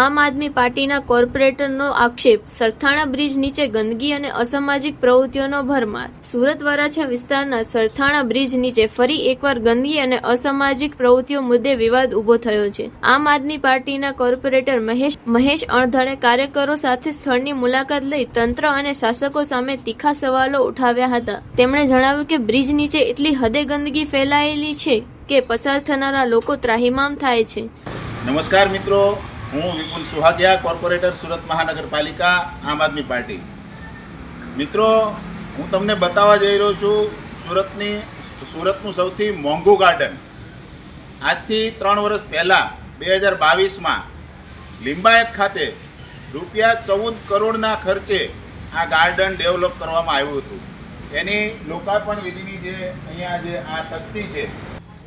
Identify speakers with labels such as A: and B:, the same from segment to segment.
A: આમ આદમી પાર્ટીના કોર્પોરેટરનો આક્ષેપ, સરથાણા બ્રિજ નીચે ગંદકી અને અસામાજિક પ્રવૃત્તિઓનો ભરમાર. સુરત વરાછા વિસ્તારના સરથાણા બ્રિજ નીચે ફરી એકવાર ગંદકી અને અસામાજિક પ્રવૃત્તિઓ મુદ્દે વિવાદ ઊભો થયો છે. આમ આદમી પાર્ટીના કોર્પોરેટર મહેશ મહેશ અણધણે કાર્યકરો સાથે સ્થળની મુલાકાત લઈ તંત્ર અને શાસકો સામે તીખા સવાલો ઉઠાવ્યા હતા. તેમણે જણાવ્યું કે બ્રિજ નીચે એટલી હદે ગંદકી ફેલાયેલી છે કે પસાર થનારા લોકો ત્રાહિમામ થાય છે.
B: નમસ્કાર મિત્રો. હું વિપુલ સુહાગિયા, કોર્પોરેટર સુરત મહાનગરપાલિકા, આમ આદમી પાર્ટી. મિત્રો, હું તમને બતાવવા જઈ રહ્યો છું સુરતની, સુરતનું સૌથી મોંઘું ગાર્ડન. આજથી ત્રણ વર્ષ પહેલાં, બે હજાર બાવીસમાં, લિંબાયત ખાતે રૂપિયા ચૌદ કરોડના ખર્ચે આ ગાર્ડન ડેવલપ કરવામાં આવ્યું હતું. એની લોકાર્પણ વિધિની જે અહીંયા જે આ તકતી છે,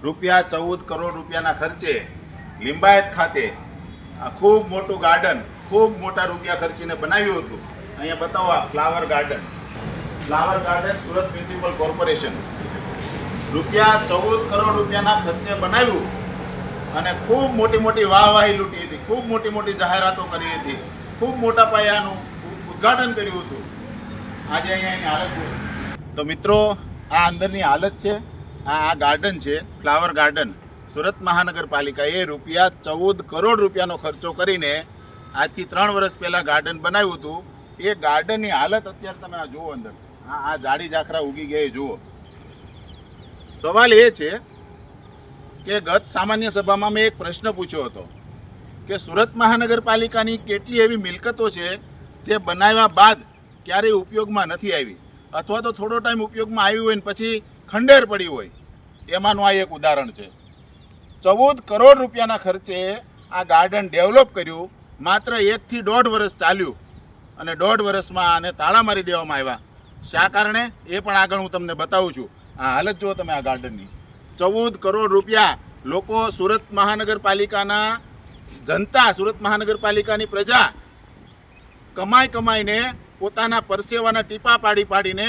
B: રૂપિયા ચૌદ કરોડ રૂપિયાના ખર્ચે લિંબાયત ખાતે ખૂબ મોટું ગાર્ડન ખૂબ મોટા રૂપિયા ખર્ચીને બનાવ્યું હતું. અહીંયા બતાવો આ flower garden flower garden Surat municipal corporation રૂપિયા ચૌદ કરોડ રૂપિયાના ખર્ચે બનાવ્યું અને ખૂબ મોટી મોટી વાહવાહી લૂંટી હતી, ખૂબ મોટી મોટી જાહેરાતો કરી હતી, ખૂબ મોટા પાયાનું ઉદ્ઘાટન કર્યું હતું. આજે અહીંયા એની હાલત તો મિત્રો, આ અંદરની હાલત છે, આ આ ગાર્ડન છે ફ્લાવર ગાર્ડન સુરત મહાનગરપાલિકાએ રૂપિયા ચૌદ કરોડ રૂપિયાનો ખર્ચો કરીને આજથી ત્રણ વર્ષ પહેલાં ગાર્ડન બનાવ્યું હતું. એ ગાર્ડનની હાલત અત્યારે તમે આ જુઓ અંદર. આ આ જાડી ઝાખરા ઉગી ગયા જુઓ. સવાલ એ છે કે ગત સામાન્ય સભામાં મેં એક પ્રશ્ન પૂછ્યો હતો કે સુરત મહાનગરપાલિકાની કેટલી એવી મિલકતો છે જે બનાવ્યા બાદ ક્યારેય ઉપયોગમાં નથી આવી? અથવા તો થોડો ટાઈમ ઉપયોગમાં આવી હોય ને પછી ખંડેર પડી હોય. એમાંનું આ એક ઉદાહરણ છે. ચૌદ કરોડ રૂપિયાના ખર્ચે આ ગાર્ડન ડેવલપ કર્યું. માત્ર એકથી દોઢ વર્ષ ચાલ્યું અને દોઢ વર્ષમાં આને તાળા મારી દેવામાં આવ્યા. શા કારણે? એ પણ આગળ હું તમને બતાવું છું. આ હાલત જુઓ તમે આ ગાર્ડનની. ચૌદ કરોડ રૂપિયા લોકો સુરત મહાનગરપાલિકાના જનતા, સુરત મહાનગરપાલિકાની પ્રજા કમાઈ કમાઈને પોતાના પરસેવાના ટીપા પાડી પાડીને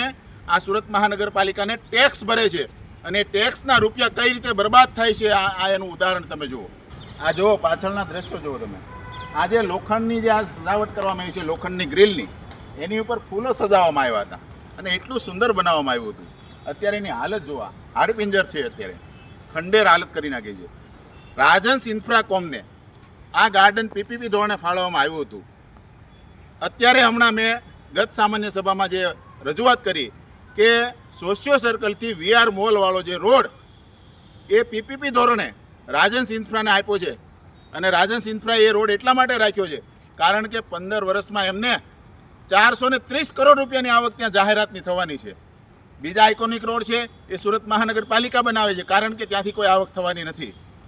B: આ સુરત મહાનગરપાલિકાને ટેક્સ ભરે છે. અને ટેક્સના રૂપિયા કઈ રીતે બરબાદ થાય છે આ એનું ઉદાહરણ તમે જુઓ. આ જુઓ, પાછળના દ્રશ્યો જુઓ તમે. આ જે લોખંડની જે આ સજાવટ કરવામાં આવી છે, લોખંડની ગ્રીલની, એની ઉપર ફૂલો સજાવવામાં આવ્યા હતા. અને એટલું સુંદર બનાવવામાં આવ્યું હતું. અત્યારે એની હાલત જોવા. હાડપિંજર છે અત્યારે. ખંડેર હાલત કરી નાખી છે. રાજન્સ ઇન્ફ્રાકોમને આ ગાર્ડન પીપીપી ધોરણે ફાળવવામાં આવ્યું હતું. અત્યારે હમણાં મેં ગત સામાન્ય સભામાં જે રજૂઆત કરી કે સોશિયો સર્કલથી વીઆર મોલવાળો જે રોડ, એ પીપીપી ધોરણે રાજન્સ ઇન્ફ્રાને આપ્યો છે. અને રાજન્સ ઇન્ફ્રા એ રોડ એટલા માટે રાખ્યો છે કારણ કે પંદર વર્ષમાં એમને ચારસો ને ત્રીસ કરોડ રૂપિયાની આવક ત્યાં જાહેરાતની થવાની છે. બીજા આઇકોનિક રોડ છે એ સુરત મહાનગરપાલિકા બનાવે છે કારણ કે ત્યાંથી કોઈ આવક થવાની નથી.